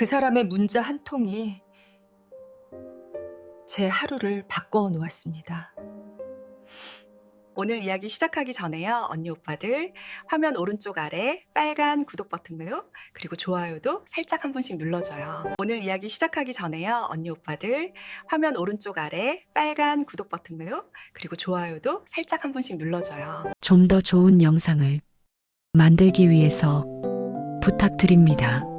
그 사람의 문자 한 통이 제 하루를 바꿔 놓았습니다. 오늘 이야기 시작하기 전에요. 언니 오빠들 화면 오른쪽 아래 빨간 구독 버튼으로 그리고 좋아요도 살짝 한 번씩 눌러줘요. 오늘 이야기 시작하기 전에요. 언니 오빠들 화면 오른쪽 아래 빨간 구독 버튼으로 그리고 좋아요도 살짝 한 번씩 눌러줘요. 좀 더 좋은 영상을 만들기 위해서 부탁드립니다.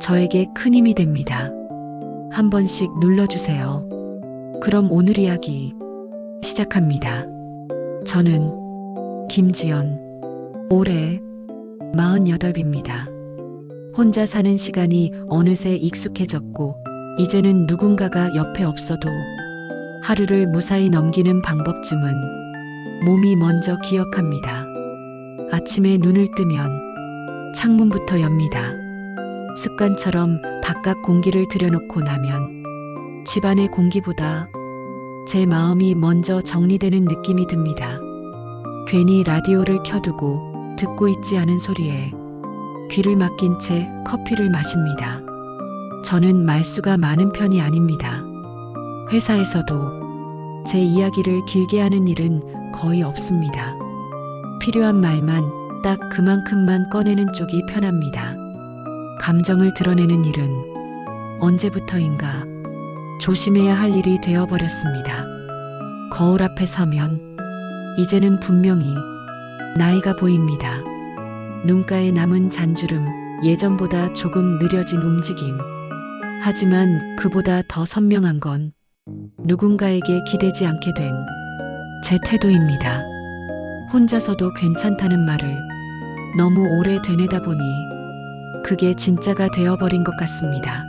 저에게 큰 힘이 됩니다. 한 번씩 눌러주세요. 그럼 오늘 이야기 시작합니다. 저는 김지연, 올해 48입니다. 혼자 사는 시간이 어느새 익숙해졌고, 이제는 누군가가 옆에 없어도 하루를 무사히 넘기는 방법쯤은 몸이 먼저 기억합니다. 아침에 눈을 뜨면 창문부터 엽니다. 습관처럼 바깥 공기를 들여놓고 나면 집안의 공기보다 제 마음이 먼저 정리되는 느낌이 듭니다. 괜히 라디오를 켜두고 듣고 있지 않은 소리에 귀를 막힌 채 커피를 마십니다. 저는 말수가 많은 편이 아닙니다. 회사에서도 제 이야기를 길게 하는 일은 거의 없습니다. 필요한 말만 딱 그만큼만 꺼내는 쪽이 편합니다. 감정을 드러내는 일은 언제부터인가 조심해야 할 일이 되어버렸습니다. 거울 앞에 서면 이제는 분명히 나이가 보입니다. 눈가에 남은 잔주름, 예전보다 조금 느려진 움직임. 하지만 그보다 더 선명한 건 누군가에게 기대지 않게 된 제 태도입니다. 혼자서도 괜찮다는 말을 너무 오래 되뇌다 보니 그게 진짜가 되어버린 것 같습니다.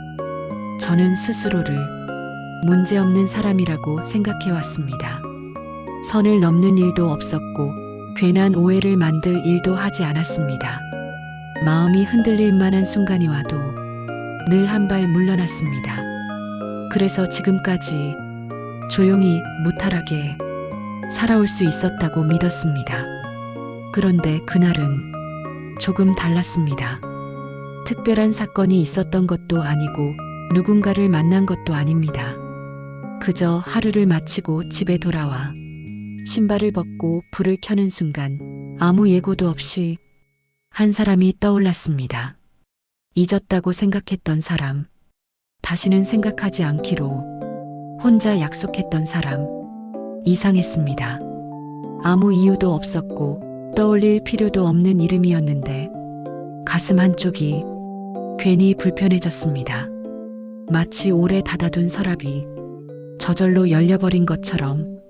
저는 스스로를 문제없는 사람이라고 생각해 왔습니다. 선을 넘는 일도 없었고 괜한 오해를 만들 일도 하지 않았습니다. 마음이 흔들릴 만한 순간이 와도 늘 한 발 물러났습니다. 그래서 지금까지 조용히 무탈하게 살아올 수 있었다고 믿었습니다. 그런데 그날은 조금 달랐습니다. 특별한 사건이 있었던 것도 아니고 누군가를 만난 것도 아닙니다. 그저 하루를 마치고 집에 돌아와 신발을 벗고 불을 켜는 순간 아무 예고도 없이 한 사람이 떠올랐습니다. 잊었다고 생각했던 사람, 다시는 생각하지 않기로 혼자 약속했던 사람, 이상했습니다. 아무 이유도 없었고 떠올릴 필요도 없는 이름이었는데 가슴 한쪽이 괜히 불편해졌습니다. 마치 오래 닫아둔 서랍이 저절로 열려버린 것처럼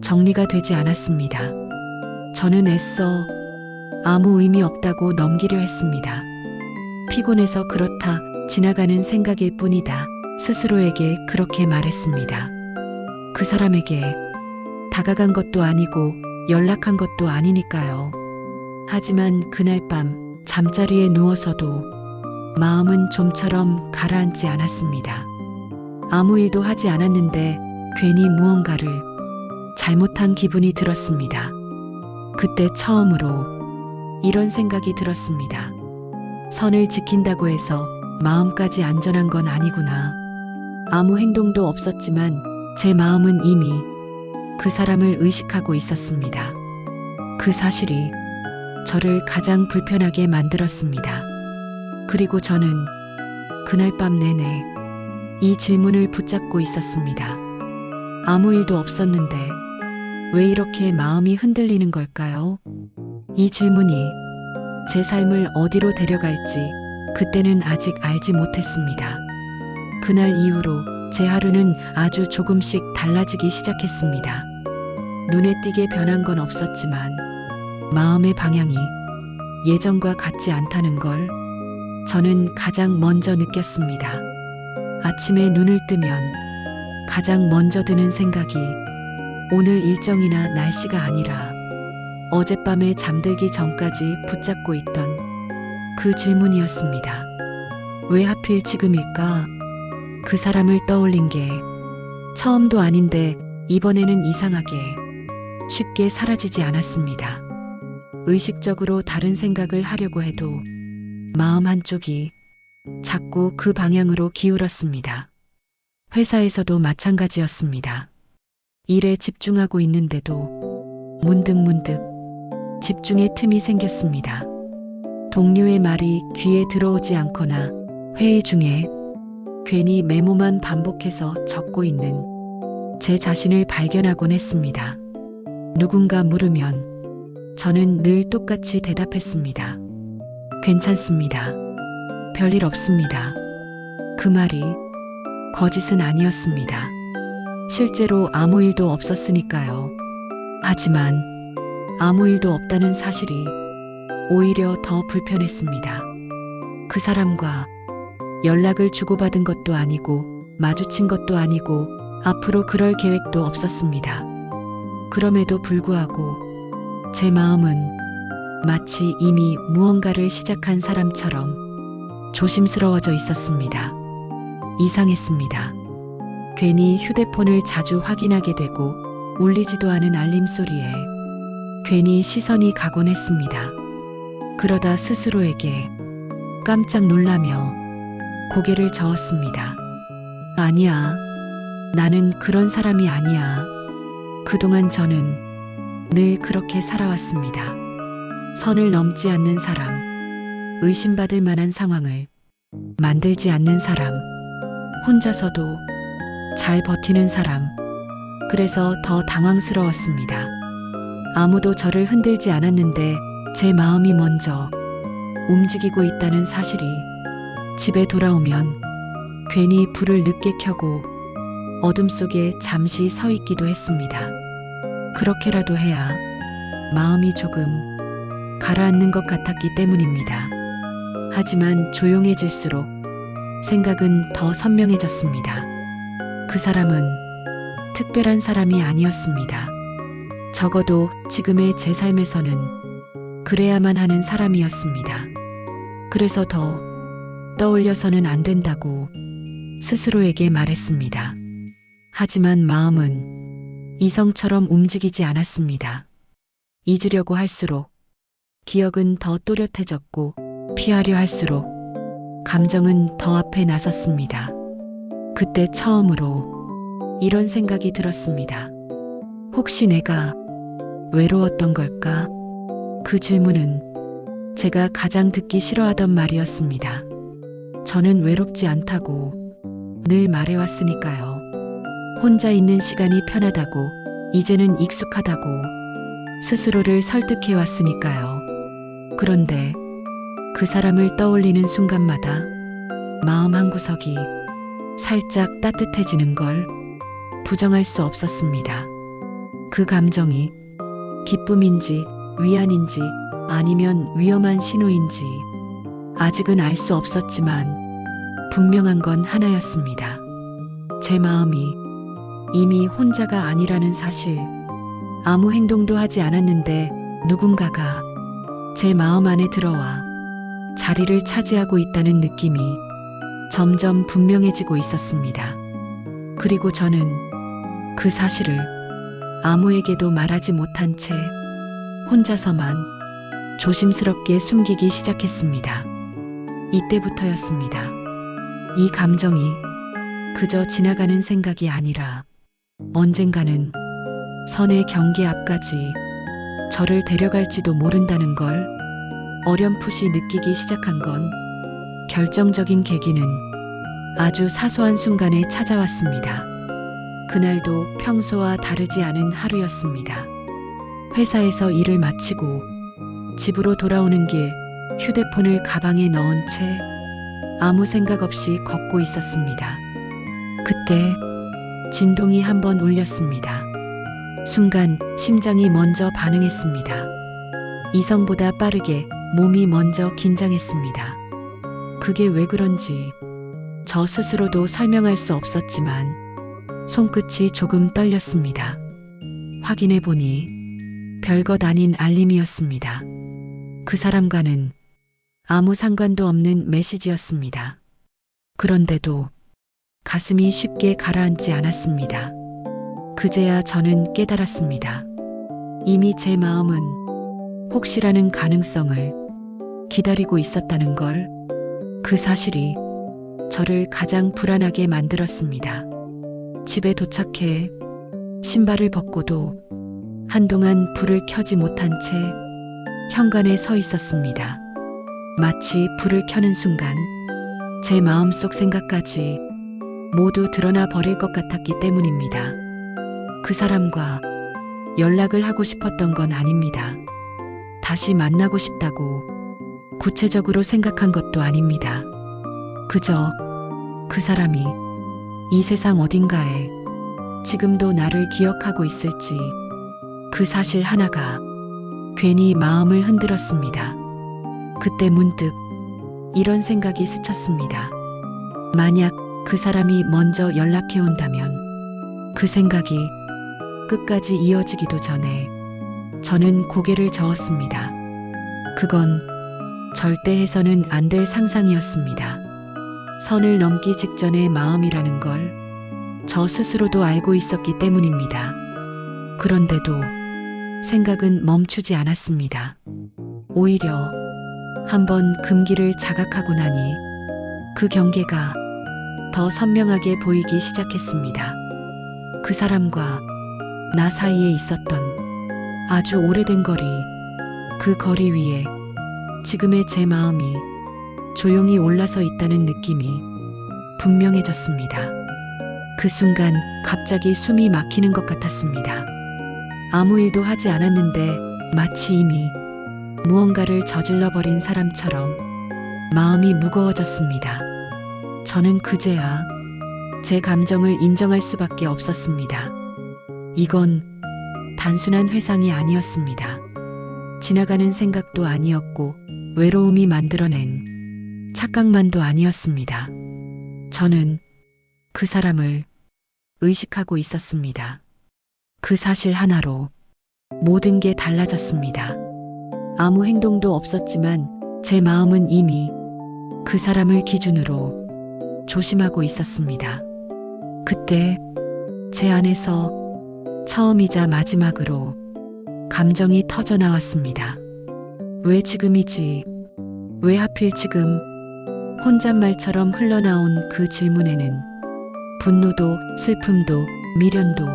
정리가 되지 않았습니다. 저는 애써 아무 의미 없다고 넘기려 했습니다. 피곤해서 그렇다 지나가는 생각일 뿐이다. 스스로에게 그렇게 말했습니다. 그 사람에게 다가간 것도 아니고 연락한 것도 아니니까요. 하지만 그날 밤 잠자리에 누워서도 마음은 좀처럼 가라앉지 않았습니다. 아무 일도 하지 않았는데 괜히 무언가를 잘못한 기분이 들었습니다. 그때 처음으로 이런 생각이 들었습니다. 선을 지킨다고 해서 마음까지 안전한 건 아니구나. 아무 행동도 없었지만 제 마음은 이미 그 사람을 의식하고 있었습니다. 그 사실이 저를 가장 불편하게 만들었습니다. 그리고 저는 그날 밤 내내 이 질문을 붙잡고 있었습니다. 아무 일도 없었는데 왜 이렇게 마음이 흔들리는 걸까요? 이 질문이 제 삶을 어디로 데려갈지 그때는 아직 알지 못했습니다. 그날 이후로 제 하루는 아주 조금씩 달라지기 시작했습니다. 눈에 띄게 변한 건 없었지만 마음의 방향이 예전과 같지 않다는 걸 저는 가장 먼저 느꼈습니다. 아침에 눈을 뜨면 가장 먼저 드는 생각이 오늘 일정이나 날씨가 아니라 어젯밤에 잠들기 전까지 붙잡고 있던 그 질문이었습니다. 왜 하필 지금일까? 그 사람을 떠올린 게 처음도 아닌데 이번에는 이상하게 쉽게 사라지지 않았습니다. 의식적으로 다른 생각을 하려고 해도 마음 한쪽이 자꾸 그 방향으로 기울었습니다. 회사에서도 마찬가지였습니다. 일에 집중하고 있는데도 문득문득 집중의 틈이 생겼습니다. 동료의 말이 귀에 들어오지 않거나 회의 중에 괜히 메모만 반복해서 적고 있는 제 자신을 발견하곤 했습니다. 누군가 물으면 저는 늘 똑같이 대답했습니다. 괜찮습니다. 별일 없습니다. 그 말이 거짓은 아니었습니다. 실제로 아무 일도 없었으니까요. 하지만 아무 일도 없다는 사실이 오히려 더 불편했습니다. 그 사람과 연락을 주고받은 것도 아니고 마주친 것도 아니고 앞으로 그럴 계획도 없었습니다. 그럼에도 불구하고 제 마음은 마치 이미 무언가를 시작한 사람처럼 조심스러워져 있었습니다. 이상했습니다. 괜히 휴대폰을 자주 확인하게 되고 울리지도 않은 알림 소리에 괜히 시선이 가곤 했습니다. 그러다 스스로에게 깜짝 놀라며 고개를 저었습니다. 아니야. 나는 그런 사람이 아니야. 그동안 저는 늘 그렇게 살아왔습니다. 선을 넘지 않는 사람, 의심받을 만한 상황을 만들지 않는 사람, 혼자서도 잘 버티는 사람, 그래서 더 당황스러웠습니다. 아무도 저를 흔들지 않았는데 제 마음이 먼저 움직이고 있다는 사실이 집에 돌아오면 괜히 불을 늦게 켜고 어둠 속에 잠시 서 있기도 했습니다. 그렇게라도 해야 마음이 조금 가라앉는 것 같았기 때문입니다. 하지만 조용해질수록 생각은 더 선명해졌습니다. 그 사람은 특별한 사람이 아니었습니다. 적어도 지금의 제 삶에서는 그래야만 하는 사람이었습니다. 그래서 더 떠올려서는 안 된다고 스스로에게 말했습니다. 하지만 마음은 이성처럼 움직이지 않았습니다. 잊으려고 할수록 기억은 더 또렷해졌고 피하려 할수록 감정은 더 앞에 나섰습니다. 그때 처음으로 이런 생각이 들었습니다. 혹시 내가 외로웠던 걸까? 그 질문은 제가 가장 듣기 싫어하던 말이었습니다. 저는 외롭지 않다고 늘 말해왔으니까요. 혼자 있는 시간이 편하다고, 이제는 익숙하다고 스스로를 설득해왔으니까요. 그런데 그 사람을 떠올리는 순간마다 마음 한구석이 살짝 따뜻해지는 걸 부정할 수 없었습니다. 그 감정이 기쁨인지 위안인지 아니면 위험한 신호인지 아직은 알 수 없었지만 분명한 건 하나였습니다. 제 마음이 이미 혼자가 아니라는 사실. 아무 행동도 하지 않았는데 누군가가 제 마음 안에 들어와 자리를 차지하고 있다는 느낌이 점점 분명해지고 있었습니다. 그리고 저는 그 사실을 아무에게도 말하지 못한 채 혼자서만 조심스럽게 숨기기 시작했습니다. 이때부터였습니다. 이 감정이 그저 지나가는 생각이 아니라 언젠가는 선의 경계 앞까지 저를 데려갈지도 모른다는 걸 어렴풋이 느끼기 시작한 건 결정적인 계기는 아주 사소한 순간에 찾아왔습니다. 그날도 평소와 다르지 않은 하루였습니다. 회사에서 일을 마치고 집으로 돌아오는 길 휴대폰을 가방에 넣은 채 아무 생각 없이 걷고 있었습니다. 그때 진동이 한번 울렸습니다. 순간 심장이 먼저 반응했습니다. 이성보다 빠르게 몸이 먼저 긴장했습니다. 그게 왜 그런지 저 스스로도 설명할 수 없었지만 손끝이 조금 떨렸습니다. 확인해 보니 별것 아닌 알림이었습니다. 그 사람과는 아무 상관도 없는 메시지였습니다. 그런데도 가슴이 쉽게 가라앉지 않았습니다. 그제야 저는 깨달았습니다. 이미 제 마음은 혹시라는 가능성을 기다리고 있었다는 걸 그 사실이 저를 가장 불안하게 만들었습니다. 집에 도착해 신발을 벗고도 한동안 불을 켜지 못한 채 현관에 서 있었습니다. 마치 불을 켜는 순간 제 마음속 생각까지 모두 드러나 버릴 것 같았기 때문입니다. 그 사람과 연락을 하고 싶었던 건 아닙니다. 다시 만나고 싶다고 구체적으로 생각한 것도 아닙니다. 그저 그 사람이 이 세상 어딘가에 지금도 나를 기억하고 있을지 그 사실 하나가 괜히 마음을 흔들었습니다. 그때 문득 이런 생각이 스쳤습니다. 만약 그 사람이 먼저 연락해 온다면 그 생각이 끝까지 이어지기도 전에 저는 고개를 저었습니다. 그건 절대 해서는 안 될 상상이었습니다. 선을 넘기 직전의 마음이라는 걸 저 스스로도 알고 있었기 때문입니다. 그런데도 생각은 멈추지 않았습니다. 오히려 한번 금기를 자각하고 나니 그 경계가 더 선명하게 보이기 시작했습니다. 그 사람과 나 사이에 있었던 아주 오래된 거리, 그 거리 위에 지금의 제 마음이 조용히 올라서 있다는 느낌이 분명해졌습니다. 그 순간 갑자기 숨이 막히는 것 같았습니다. 아무 일도 하지 않았는데 마치 이미 무언가를 저질러 버린 사람처럼 마음이 무거워졌습니다. 저는 그제야 제 감정을 인정할 수밖에 없었습니다. 이건 단순한 회상이 아니었습니다. 지나가는 생각도 아니었고 외로움이 만들어낸 착각만도 아니었습니다. 저는 그 사람을 의식하고 있었습니다. 그 사실 하나로 모든 게 달라졌습니다. 아무 행동도 없었지만 제 마음은 이미 그 사람을 기준으로 조심하고 있었습니다. 그때 제 안에서 처음이자 마지막으로 감정이 터져 나왔습니다. 왜 지금이지? 왜 하필 지금? 혼잣말처럼 흘러나온 그 질문에는 분노도 슬픔도 미련도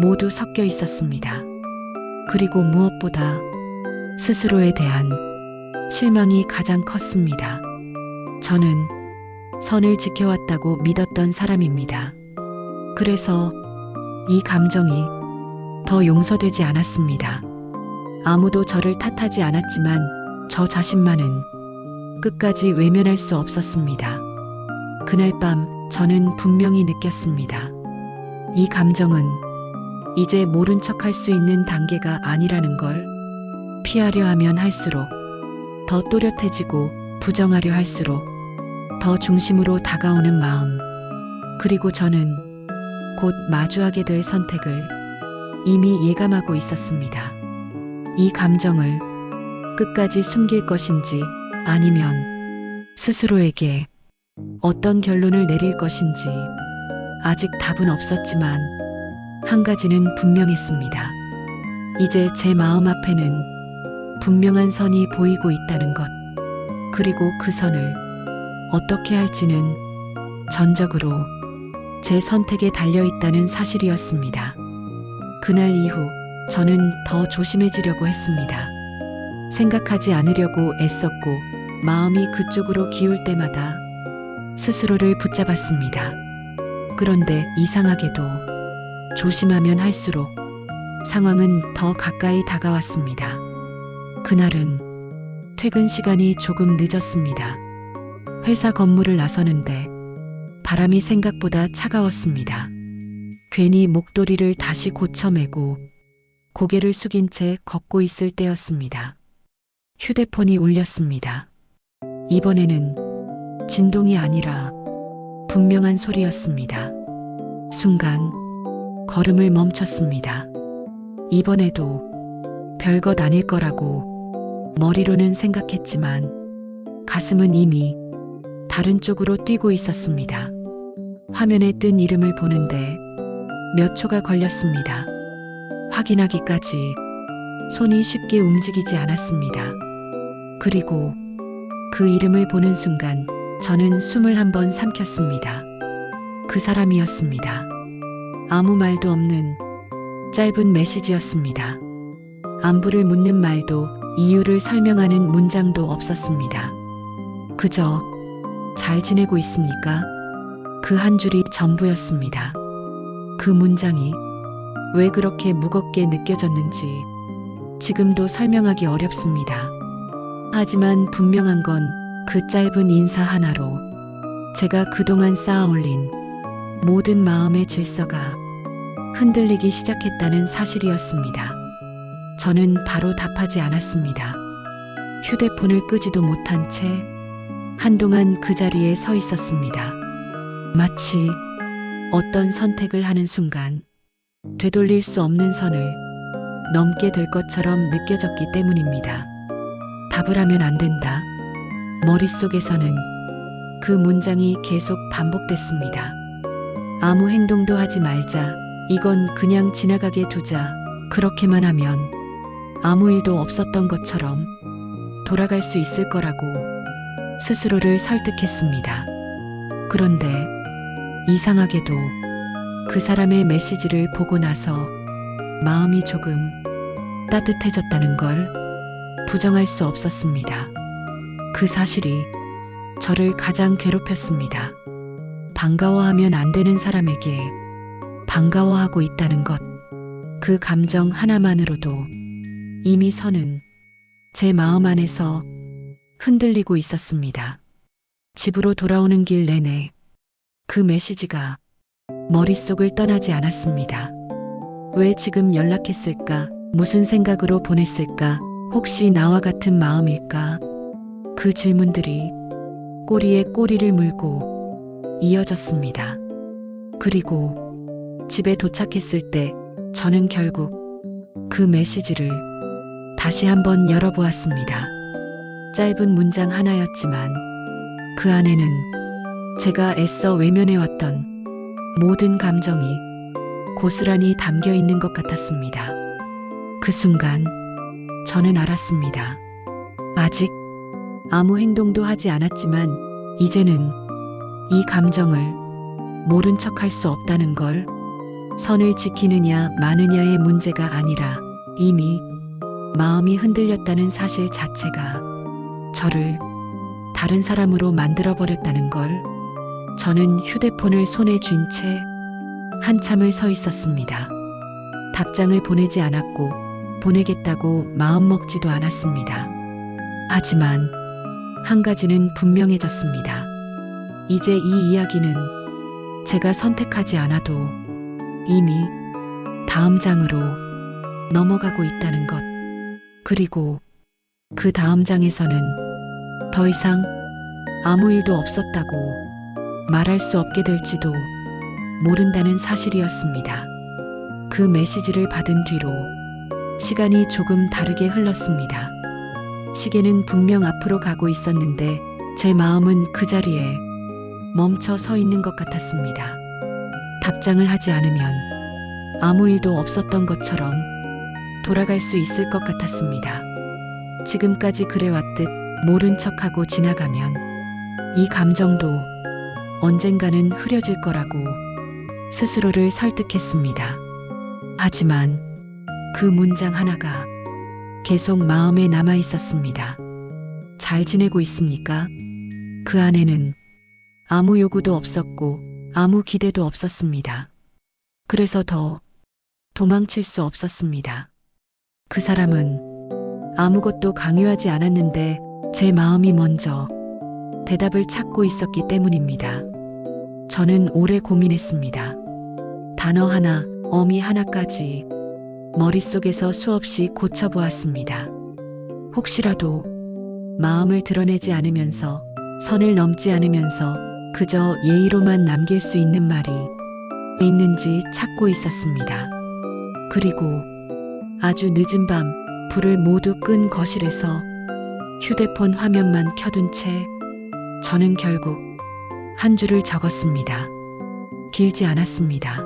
모두 섞여 있었습니다. 그리고 무엇보다 스스로에 대한 실망이 가장 컸습니다. 저는 선을 지켜왔다고 믿었던 사람입니다. 그래서 이 감정이 더 용서되지 않았습니다. 아무도 저를 탓하지 않았지만 저 자신만은 끝까지 외면할 수 없었습니다. 그날 밤 저는 분명히 느꼈습니다. 이 감정은 이제 모른 척 할 수 있는 단계가 아니라는 걸 피하려 하면 할수록 더 또렷해지고 부정하려 할수록 더 중심으로 다가오는 마음. 그리고 저는 곧 마주하게 될 선택을 이미 예감하고 있었습니다. 이 감정을 끝까지 숨길 것인지 아니면 스스로에게 어떤 결론을 내릴 것인지 아직 답은 없었지만 한 가지는 분명했습니다. 이제 제 마음 앞에는 분명한 선이 보이고 있다는 것. 그리고 그 선을 어떻게 할지는 전적으로 제 선택에 달려 있다는 사실이었습니다. 그날 이후 저는 더 조심해지려고 했습니다. 생각하지 않으려고 애썼고 마음이 그쪽으로 기울 때마다 스스로를 붙잡았습니다. 그런데 이상하게도 조심하면 할수록 상황은 더 가까이 다가왔습니다. 그날은 퇴근 시간이 조금 늦었습니다. 회사 건물을 나서는데 바람이 생각보다 차가웠습니다. 괜히 목도리를 다시 고쳐매고 고개를 숙인 채 걷고 있을 때였습니다. 휴대폰이 울렸습니다. 이번에는 진동이 아니라 분명한 소리였습니다. 순간 걸음을 멈췄습니다. 이번에도 별것 아닐 거라고 머리로는 생각했지만 가슴은 이미 다른 쪽으로 뛰고 있었습니다. 화면에 뜬 이름을 보는데 몇 초가 걸렸습니다. 확인하기까지 손이 쉽게 움직이지 않았습니다. 그리고 그 이름을 보는 순간 저는 숨을 한 번 삼켰습니다. 그 사람이었습니다. 아무 말도 없는 짧은 메시지였습니다. 안부를 묻는 말도 이유를 설명하는 문장도 없었습니다. 그저 잘 지내고 있습니까? 그 한 줄이 전부였습니다. 그 문장이 왜 그렇게 무겁게 느껴졌는지 지금도 설명하기 어렵습니다. 하지만 분명한 건 그 짧은 인사 하나로 제가 그동안 쌓아 올린 모든 마음의 질서가 흔들리기 시작했다는 사실이었습니다. 저는 바로 답하지 않았습니다. 휴대폰을 끄지도 못한 채 한동안 그 자리에 서 있었습니다. 마치 어떤 선택을 하는 순간 되돌릴 수 없는 선을 넘게 될 것처럼 느껴졌기 때문입니다. 답을 하면 안 된다. 머릿속에서는 그 문장이 계속 반복됐습니다. 아무 행동도 하지 말자. 이건 그냥 지나가게 두자. 그렇게만 하면 아무 일도 없었던 것처럼 돌아갈 수 있을 거라고 스스로를 설득했습니다. 그런데 이상하게도 그 사람의 메시지를 보고 나서 마음이 조금 따뜻해졌다는 걸 부정할 수 없었습니다. 그 사실이 저를 가장 괴롭혔습니다. 반가워하면 안 되는 사람에게 반가워하고 있다는 것. 그 감정 하나만으로도 이미 선은 제 마음 안에서 흔들리고 있었습니다. 집으로 돌아오는 길 내내 그 메시지가 머릿속을 떠나지 않았습니다. 왜 지금 연락했을까? 무슨 생각으로 보냈을까? 혹시 나와 같은 마음일까? 그 질문들이 꼬리에 꼬리를 물고 이어졌습니다. 그리고 집에 도착했을 때 저는 결국 그 메시지를 다시 한번 열어보았습니다. 짧은 문장 하나였지만 그 안에는 제가 애써 외면해왔던 모든 감정이 고스란히 담겨 있는 것 같았습니다. 그 순간 저는 알았습니다. 아직 아무 행동도 하지 않았지만 이제는 이 감정을 모른 척할 수 없다는 걸 선을 지키느냐 마느냐의 문제가 아니라 이미 마음이 흔들렸다는 사실 자체가 저를 다른 사람으로 만들어 버렸다는 걸 저는 휴대폰을 손에 쥔 채 한참을 서 있었습니다. 답장을 보내지 않았고 보내겠다고 마음먹지도 않았습니다. 하지만 한 가지는 분명해졌습니다. 이제 이 이야기는 제가 선택하지 않아도 이미 다음 장으로 넘어가고 있다는 것. 그리고 그 다음 장에서는 더 이상 아무 일도 없었다고 말할 수 없게 될지도 모른다는 사실이었습니다. 그 메시지를 받은 뒤로 시간이 조금 다르게 흘렀습니다. 시계는 분명 앞으로 가고 있었는데 제 마음은 그 자리에 멈춰 서 있는 것 같았습니다. 답장을 하지 않으면 아무 일도 없었던 것처럼 돌아갈 수 있을 것 같았습니다. 지금까지 그래왔듯 모른 척하고 지나가면 이 감정도 언젠가는 흐려질 거라고 스스로를 설득했습니다. 하지만 그 문장 하나가 계속 마음에 남아 있었습니다. 잘 지내고 있습니까? 그 안에는 아무 요구도 없었고 아무 기대도 없었습니다. 그래서 더 도망칠 수 없었습니다. 그 사람은 아무것도 강요하지 않았는데 제 마음이 먼저 대답을 찾고 있었기 때문입니다. 저는 오래 고민했습니다. 단어 하나, 어미 하나까지 머릿속에서 수없이 고쳐보았습니다. 혹시라도 마음을 드러내지 않으면서 선을 넘지 않으면서 그저 예의로만 남길 수 있는 말이 있는지 찾고 있었습니다. 그리고 아주 늦은 밤 불을 모두 끈 거실에서 휴대폰 화면만 켜둔 채 저는 결국 한 줄을 적었습니다. 길지 않았습니다.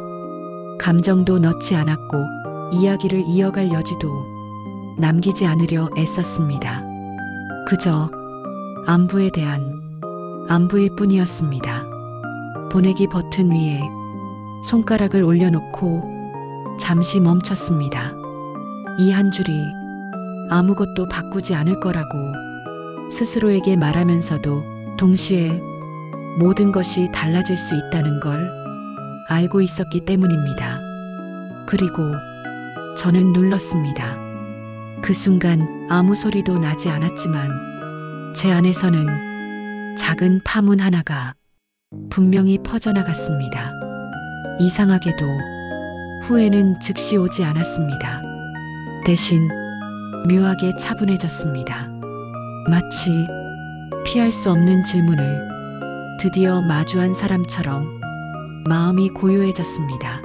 감정도 넣지 않았고 이야기를 이어갈 여지도 남기지 않으려 애썼습니다. 그저 안부에 대한 안부일 뿐이었습니다. 보내기 버튼 위에 손가락을 올려놓고 잠시 멈췄습니다. 이 한 줄이 아무것도 바꾸지 않을 거라고 스스로에게 말하면서도 동시에 모든 것이 달라질 수 있다는 걸 알고 있었기 때문입니다. 그리고 저는 눌렀습니다. 그 순간 아무 소리도 나지 않았지만 제 안에서는 작은 파문 하나가 분명히 퍼져나갔습니다. 이상하게도 후회는 즉시 오지 않았습니다. 대신 묘하게 차분해졌습니다. 마치 피할 수 없는 질문을 드디어 마주한 사람처럼 마음이 고요해졌습니다.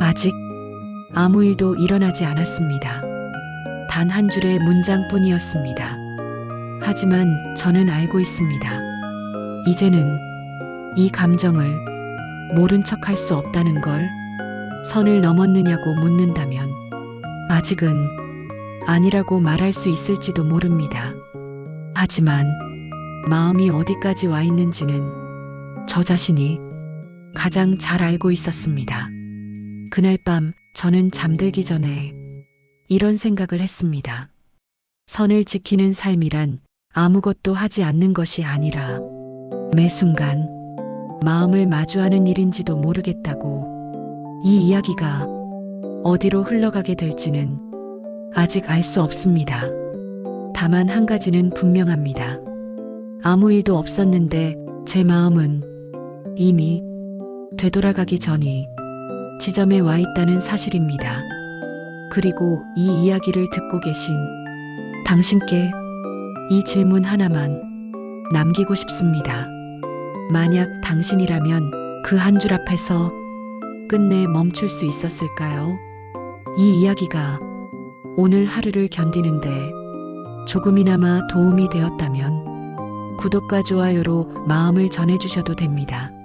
아직 아무 일도 일어나지 않았습니다. 단 한 줄의 문장뿐이었습니다. 하지만 저는 알고 있습니다. 이제는 이 감정을 모른 척 할 수 없다는 걸 선을 넘었느냐고 묻는다면 아직은 아니라고 말할 수 있을지도 모릅니다. 하지만 마음이 어디까지 와 있는지는 저 자신이 가장 잘 알고 있었습니다. 그날 밤 저는 잠들기 전에 이런 생각을 했습니다. 선을 지키는 삶이란 아무것도 하지 않는 것이 아니라 매 순간 마음을 마주하는 일인지도 모르겠다고 이 이야기가 어디로 흘러가게 될지는 아직 알 수 없습니다. 다만 한 가지는 분명합니다. 아무 일도 없었는데 제 마음은 이미 되돌아가기 전이 지점에 와 있다는 사실입니다. 그리고 이 이야기를 듣고 계신 당신께 이 질문 하나만 남기고 싶습니다. 만약 당신이라면 그 한 줄 앞에서 끝내 멈출 수 있었을까요? 이 이야기가 오늘 하루를 견디는데 조금이나마 도움이 되었다면 구독과 좋아요로 마음을 전해주셔도 됩니다.